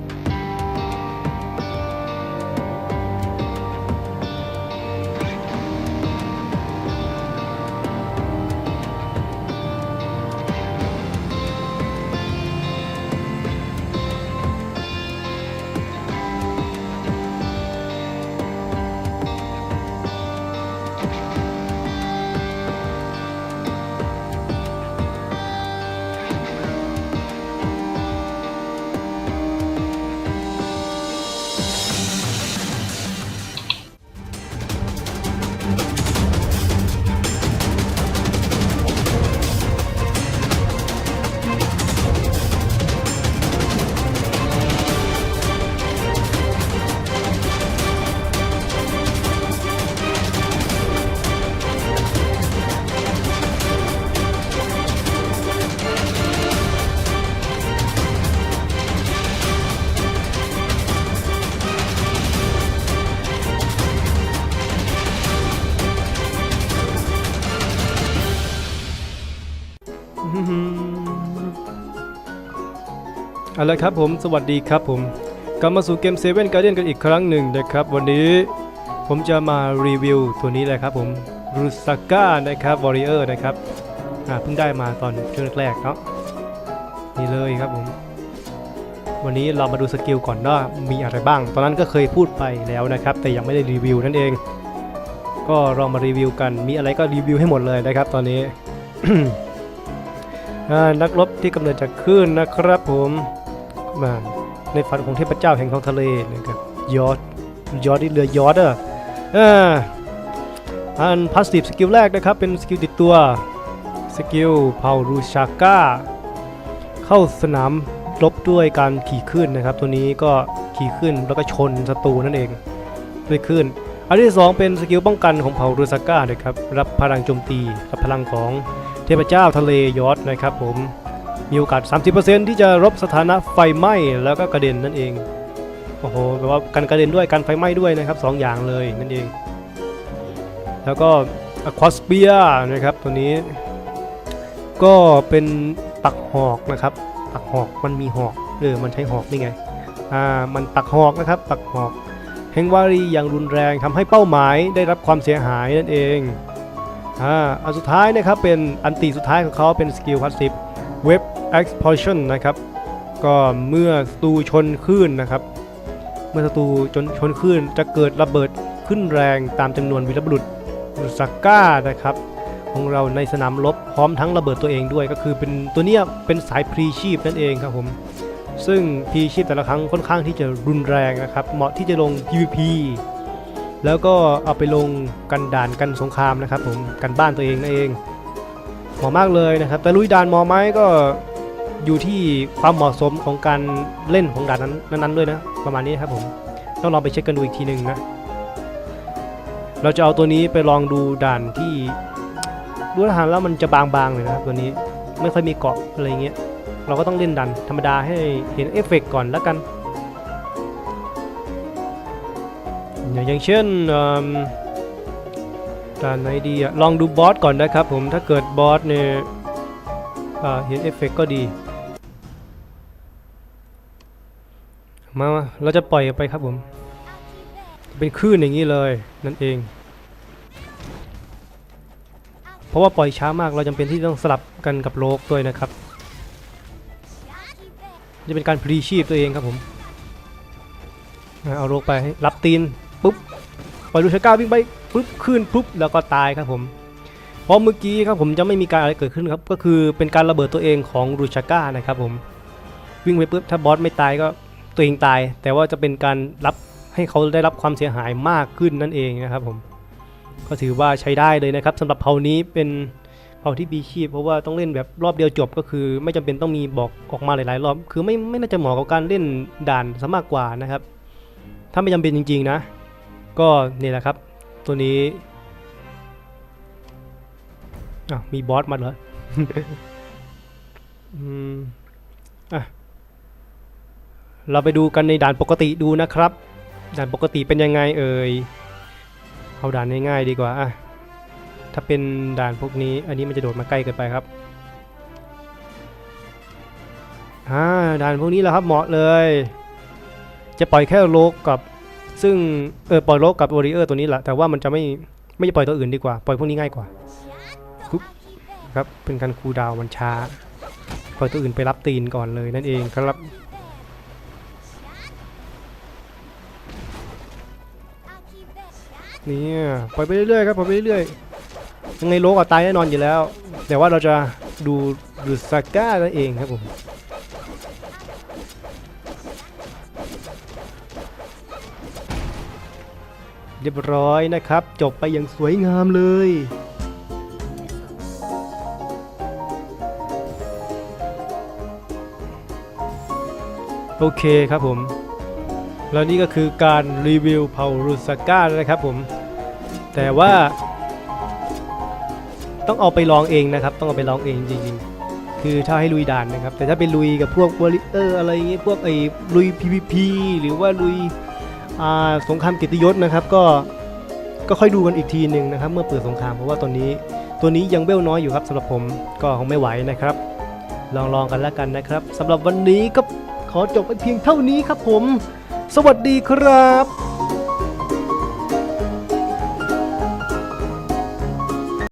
you เอาละครับผมสวัสดีครับผมกลับมาสู่เกม7 Guardian กันอีกครั้งหนึ่งนะครับ วันนี้ผมจะมารีวิวตัวนี้เลยครับผมรูสก้านะครับวอริเออร์นะครับเพิ่งได้มาตอนช่วงแรกๆเนาะนี่เลยครับผม วันนี้เรามาดูสกิลก่อนว่ามีอะไรบ้าง ตอนนั้นก็เคยพูดไปแล้วนะครับ แต่ยังไม่ได้รีวิวนั่นเอง ก็ลองมารีวิวกันมีอะไรก็รีวิวให้หมดเลยนะครับ ตอนนี้ นักรบที่กำเนิดจากคลื่นนะครับผมมาในฝันของเทพเจ้าแห่งท้องทะเลนะครับยอดยอดที่เรือยอดอะอ่าอันพาสซีฟสกิลแรกนะครับเป็นสกิลติดตัวสกิลเผารูชาก้าเข้าสนามรบด้วยการขี่ขึ้นนะครับ ตัวนี้ก็ขี่ขึ้นแล้วก็ชนศัตรูนั่นเองด้วยขึ้น อันที่สองเป็นสกิลป้องกันของเผารูซาก้านะครับรับพลังโจมตีรับพลังของ เทพเจ้าทะเลยอดนะครับผมมีโอกาส 30%ที่จะรบสถานะไฟไหม้แล้วก็กระเด็นนั่นเอง โอ้โหแปลว่ากันกระเด็นด้วยกันไฟไหม้ด้วยนะครับสองอย่างเลยนั่นเอง แล้วก็อควาสเปียนะครับตัวนี้ ก็เป็นปักหอกนะครับ ปักหอกมันมีหอกเออมันใช้หอกนี่ไงอ่ามันปักหอกนะครับ ปักหอกแห่งวารีอย่างรุนแรงทำให้เป้าหมายได้รับความเสียหายนั่นเอง อ่าอันสุดท้ายนะครับเป็นอันตีสุดท้ายของเขาเป็นสกิลพาสซีฟเว็บ explosion นะครับก็เมื่อตูชนคลื่นนะครับ เมื่อศัตรูจนชนคลื่นจะเกิดระเบิดขึ้นแรงตามจำนวนวีรบุรุษสักก้านะครับของเราในสนามรบพร้อมทั้งระเบิดตัวเองด้วยก็คือเป็นตัวเนี้ยเป็นสายพรีชีพนั่นเองครับผมซึ่งพรีชีพแต่ละครั้งค่อนข้างที่จะรุนแรงนะครับเหมาะที่จะลง PVP แล้วก็เอาไปลงกันด่านกันสงครามนะครับผมกันบ้านตัวเองนั่นเองเหมาะมากเลยนะครับ แต่ลุยด่านมาะไหมก็อยู่ที่ความเหมาะสมของการเล่นของด่านนั้นนั้นๆด้วยนะประมาณนี้ครับผมต้องลองไปเช็คกันดูอีกทีหนึ่งนะเราจะเอาตัวนี้ไปลองดูด่านที่ดูทหารแล้วมันจะบางๆเลยนะครับตัวนี้ไม่ค่อยมีเกาะอะไรเงี้ยเราก็ต้องเล่นด่านธรรมดาให้เห็นเอฟเฟกต์ก่อนแล้วกัน อย่างเช่นเอิ่มด่านไหนดีอะลองดูบอสก่อนนะครับผมถ้าเกิดบอสเนี่ยเห็นเอฟเฟกต์ก็ดี มาเราจะปล่อยไปครับผม เป็นคลื่นอย่างนี้เลยนั่นเอง เพราะว่าปล่อยช้ามากเราจำเป็นที่ต้องสลับกันกับโลกด้วยนะครับ จะเป็นการพรีชีพตัวเองครับผมเอาโลกไปให้รับตีน ปุ๊บปล่อยลูชาก้าวิ่งไปปุ๊บขึ้นปุ๊บแล้วก็ตายครับผมเพราะเมื่อกี้ครับผมจะไม่มีการอะไรเกิดขึ้นครับก็คือเป็นการระเบิดตัวเองของลูชาก้านะครับผมวิ่งไปปุ๊บถ้าบอสไม่ตายก็ตัวเองตาย แต่ว่าจะเป็นการรับให้เขาได้รับความเสียหายมากขึ้นนั่นเองนะครับผมก็ถือว่าใช้ได้เลยนะครับสำหรับเผ่านี้เป็นเผ่าที่บีชีพเพราะว่าต้องเล่นแบบรอบเดียวจบก็คือ ไม่จำเป็นต้องมีบอกออกมาหลายๆรอบ คือไม่ไม่น่าจะเหมาะกับการเล่นด่านซะมากกว่านะครับ ถ้าไม่จำเป็นจริง ๆ นะ ก็นี่แหละครับ ตัวนี้อะมีบอสมาเหรออืมอะเราไปดูกันในด่านปกติดูนะครับ ด่านปกติเป็นยังไงเอ่ยเอาด่านง่ายๆดีกว่าอะถ้าเป็นด่านพวกนี้ อันนี้มันจะโดดมาใกล้เกินไปครับอ่าด่านพวกนี้แหละครับเหมาะเลย จะปล่อยแค่โลกกับ ซึ่งเออปล่อยโลกกับวอริเออร์ตัวนี้แหละแต่ว่ามันจะไม่ไม่ปล่อยตัวอื่นดีกว่า ปล่อยพวกนี้ง่ายกว่าปุ๊บครับเป็นการคูลดาวน์มันช้า ปล่อยตัวอื่นไปรับตีนก่อนเลยนั่นเองครับเนี่ยปล่อยไปเรื่อยๆครับปล่อยไปเรื่อยๆยังไงโลกอะตายแน่นอนอยู่แล้ว แต่ว่าเราจะดูดูซาก้านั่นเองครับผม เรียบร้อยนะครับ จบไปอย่างสวยงามเลยโอเคครับผม แล้วนี่ก็คือการรีวิวเผารูสก้านะครับผม แต่ว่า ต้องเอาไปลองเองนะครับ ต้องเอาไปลองเองจริงๆ คือถ้าให้ลุยด่านนะครับ แต่ถ้าไปลุยกับพวกวอลิเออร์อะไรเงี้ยพวกไอ้ลุย PVP หรือว่าลุย สงครามกิติยศนะครับก็ก็ค่อยดูกันอีกทีหนึ่งนะครับ เมื่อเปิดสงครามเพราะว่าตอนนี้ตัวนี้ยังเบลน้อยอยู่ครับสำหรับผมก็คงไม่ไหวนะครับ ลองลองกันแล้วกันนะครับสำหรับวันนี้ก็ขอจบไปเพียงเท่านี้ครับผม สวัสดีครับ